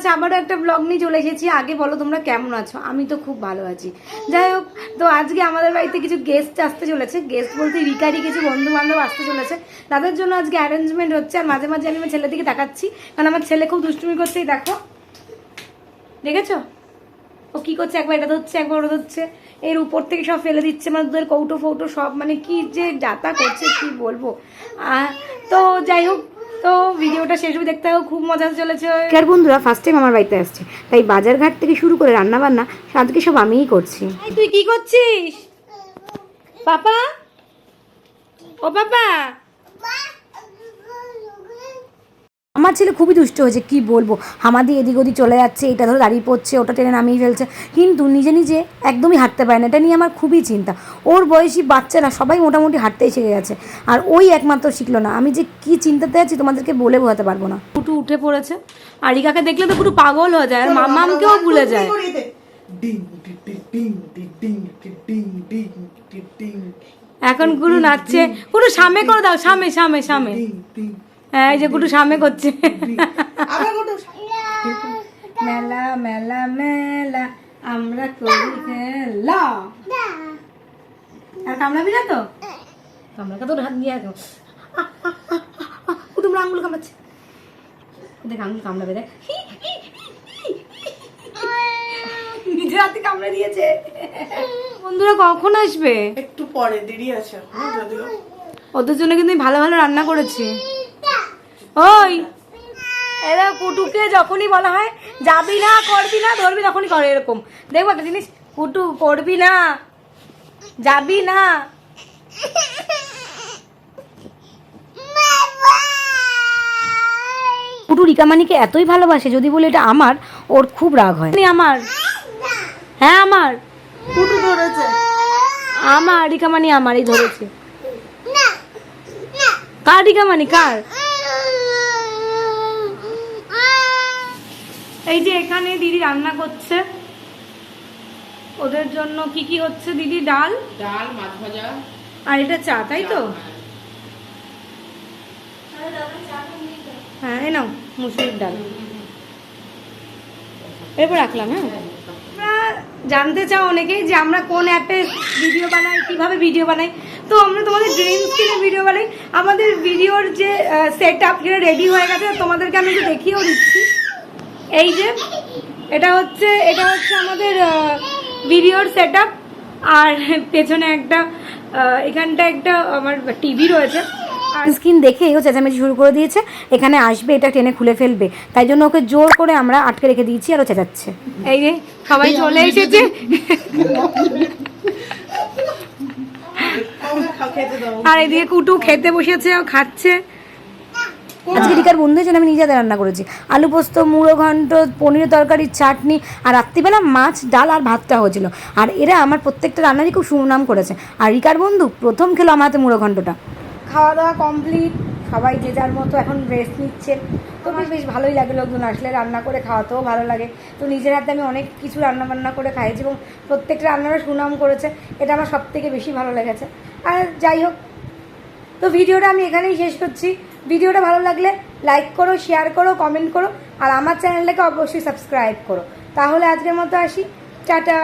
আছে আবারও একটা ব্লগ নিয়ে চলে এসেছি। আগে বলো তোমরা কেমন আছো? আমি তো খুব ভালো আছি। যাই হোক, তো আজকে আমাদের বাড়িতে কিছু গেস্ট আসতে চলেছে। গেস্ট বলতে রিকারি কিছু বন্ধু বান্ধব আসতে চলেছে। তাদের জন্য আজকে অ্যারেঞ্জমেন্ট হচ্ছে। আর মাঝে মাঝে আমি আমার ছেলের দিকে তাকাচ্ছি। কারণ আমার ছেলে খুব দুষ্টুমি করছেই দেখো। দেখেছ? ও কি করছে? একবার এটা ধরছে, একবার ওটা ধরছে। এর উপর থেকে সব ফেলে দিচ্ছে। মানে দুধের কৌটো ফৌটো সব মানে কি যে যাতা করছে, কি বলব? তো যাই হোক তো ভিডিওটা শেষ অবধি দেখতে হবে খুব মজা চলেছে। আর বন্ধুরা ফার্স্ট টাইম আমার বাড়িতে আসছে। তাই বাজার ঘাট থেকে শুরু করে রান্না বান্না আজকে সব আমিই করছি। তুই কি করছিস? পাপা? ও পাপা? আমার ছেলে খুবই দুষ্ট হয়েছে কি বলব? হামাদি এদিক ওদিক চলে যাচ্ছে এটা ধরো দাঁড়িয়ে পড়ছে ওটা টেনে নামিয়ে ফেলছে। কিন্তু নিজে নিজে একদমই হাঁটতে পারে না এটা নিয়ে আমার খুবই চিন্তা। ওর বয়সী বাচ্চারা সবাই মোটামুটি হাঁটতেই শিখে গেছে। আর ওই একমাত্র শিখলো না। আমি যে কি চিন্তাতে আছি তোমাদেরকে বলে বোঝাতে পারব না। পুটু উঠে পড়েছে। আর রিকাকে দেখলে তো পুরো পাগল হয়ে যায় আর মামামকেও ভুলে যায়। এখন গুরু নাচছে। গুরু সামনে করে দাও সামনে সামনে সামনে। হ্যাঁ এই যে সামনে করছে। মেলা মেলা মেলা আমরা করি খেলা। আর কামড়াবি না তো? কামড়াকে তোর হাত দিয়ে তোমরা আঙুল কামড়াচ্ছে। দেখ আঙুল কামড়াবে দেখ। নিজের হাতে কামড়ে দিয়েছে। বন্ধুরা কখন আসবে? একটু পরে দেরি আছে ওদের জন্য কিন্তু ভালো ভালো রান্না করেছি। ওই। এরা কুটুকে যখনই বলা হয় যাবি না করবি না ধরবি তখনই করে এরকম। দেখব একটা জিনিস কুটু করবি না যাবি না। কুটু রিকামানিকে এতই ভালোবাসে যদি বলে এটা আমার ওর খুব রাগ হয়। মানে আমার? হ্যাঁ আমার। কুটু ধরেছে। আমার রিকামানি আমারই ধরেছে। কার রিকামানি? কার? এই যে এখানে দিদি রান্না করছে ওদের জন্য কি কি হচ্ছে দিদি? ডাল? ডাল মাছ ভাজা। আর এটা চা তাই তো? হ্যাঁ এই নাও মুসুরির ডাল। এরপর রাখলাম হ্যাঁ? আমরা জানতে চাও অনেকেই যে আমরা কোন অ্যাপে ভিডিও বানাই কীভাবে ভিডিও বানাই? তো আমরা তোমাদের ড্রিম স্ক্রিনে ভিডিও বানাই। আমাদের ভিডিওর যে সেট আপ রেডি হয়ে গেছে তোমাদেরকে আমি একটু দেখিয়েও দিচ্ছি। এই যে এটা হচ্ছে এটা হচ্ছে আমাদের ভিডিওর সেট আর পেছনে একটা এখানটা একটা আমার টিভি রয়েছে। আর স্ক্রিন দেখে ও চেঁচামেচি শুরু করে দিয়েছে। এখানে আসবে এটা টেনে খুলে ফেলবে। তাই জন্য ওকে জোর করে আমরা আটকে রেখে দিয়েছি আর ও চেঁচাচ্ছে। এই যে সবাই চলে এসেছে। আর এদিকে কুটু খেতে বসেছে ও খাচ্ছে। আজকে রিকার বন্ধুদের জন্য আমি নিজে রান্না করেছি। আলু পোস্ত, মুড়ো ঘন্ট, পনিরের তরকারি, চাটনি আর রাত্রিবেলা মাছ, ডাল আর ভাতটা হয়েছিল। আর এরা আমার প্রত্যেকটা রান্নারই খুব সুনাম করেছে। আর রিকার বন্ধু প্রথম খেলো আমার হাতে মুড়ো ঘন্টটা। খাওয়া দাওয়া কমপ্লিট সবাই যে যার মতো এখন রেস্ট নিচ্ছে। তো বেশ বেশ ভালোই লাগে লোকজন আসলে রান্না করে খাওয়াতেও ভালো লাগে। তো নিজের হাতে আমি অনেক কিছু রান্না বান্না করে খাইছি এবং প্রত্যেকটা রান্নারও সুনাম করেছে। এটা আমার সব থেকে বেশি ভালো লেগেছে। আর যাই হোক, তো ভিডিওটা আমি এখানেই শেষ করছি। ভিডিওটা ভালো লাগলে লাইক করো শেয়ার করো কমেন্ট করো, আর আমার চ্যানেলটাকে অবশ্যই সাবস্ক্রাইব করো। তাহলে আজকের মতো আসি। টাটা!